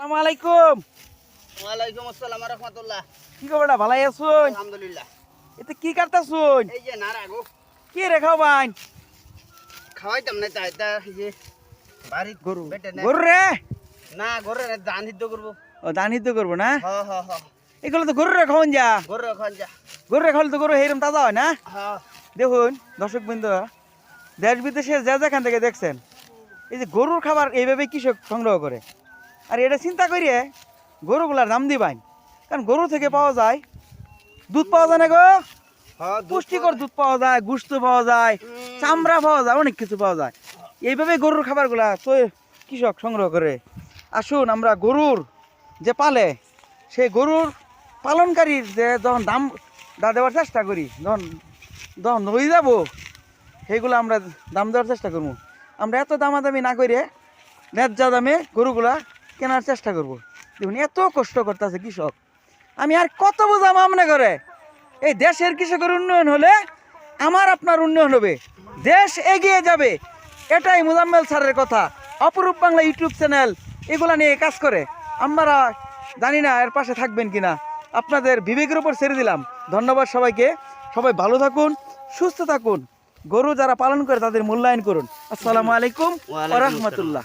আসসালামু আলাইকুম। ওয়ালাইকুম আসসালাম রহমতুল্লাহ। কি খবরটা ভালাই আছুন আলহামদুলিল্লাহ। এতে কি কাটতাছুন এই যে নারা গো। কি রে খাওয়াইন খাওয়াইতাম না তাই তা যে বাড়ি গরু। না গরু রে? না গরু রে ধান সিদ্ধ করব। ও দান হিদ্ধ করব না? হ হ হ। এগুলো তো গরু রে খাওয়ান যা। গরু খান যা। গরু রে খাওয়ালে তো গরু হেরম তাজা হয় না? হ। দেখুন দর্শক বিন্দু দেশ বিদেশে যে যেখান থেকে দেখছেন এই যে গরুর খাবার এইভাবে কৃষক সংগ্রহ করে। আর এটা চিন্তা করিয়ে গরুগুলার দাম দিবাই কারণ গরু থেকে পাওয়া যায় দুধ পাওয়া যায় না গো? পুষ্টিকর দুধ পাওয়া যায় গুস্ত পাওয়া যায় চামড়া পাওয়া যায় অনেক কিছু পাওয়া যায়। এইভাবে গরুর খাবারগুলা তো কৃষক সংগ্রহ করে। আসুন আমরা গরুর যে পালে সেই গরুর পালনকারীর যে যখন দাম দা দেওয়ার চেষ্টা করি যখন যখন হয়ে যাব সেইগুলো আমরা দাম দেওয়ার চেষ্টা করব। আমরা এত দামাদামি না করে ন্যায্য দামে গরুগুলা কেনার চেষ্টা করব। দেখুন এত কষ্ট করতেছে কৃষক। আমি আর কত বোঝাম আমনে করে এই দেশের কৃষকের উন্নয়ন হলে আমার আপনার উন্নয়ন হবে। দেশ এগিয়ে যাবে। এটাই মুজাম্মেল স্যারের কথা। অপরূপ বাংলা ইউটিউব চ্যানেল এগুলা নিয়ে কাজ করে। আমরা জানি না এর পাশে থাকবেন কিনা। আপনাদের বিবেকের উপর ছেড়ে দিলাম। ধন্যবাদ সবাইকে। সবাই ভালো থাকুন সুস্থ থাকুন। গরু যারা পালন করে তাদের মূল্যায়ন করুন। আসসালামু আলাইকুম রহমতুল্লাহ।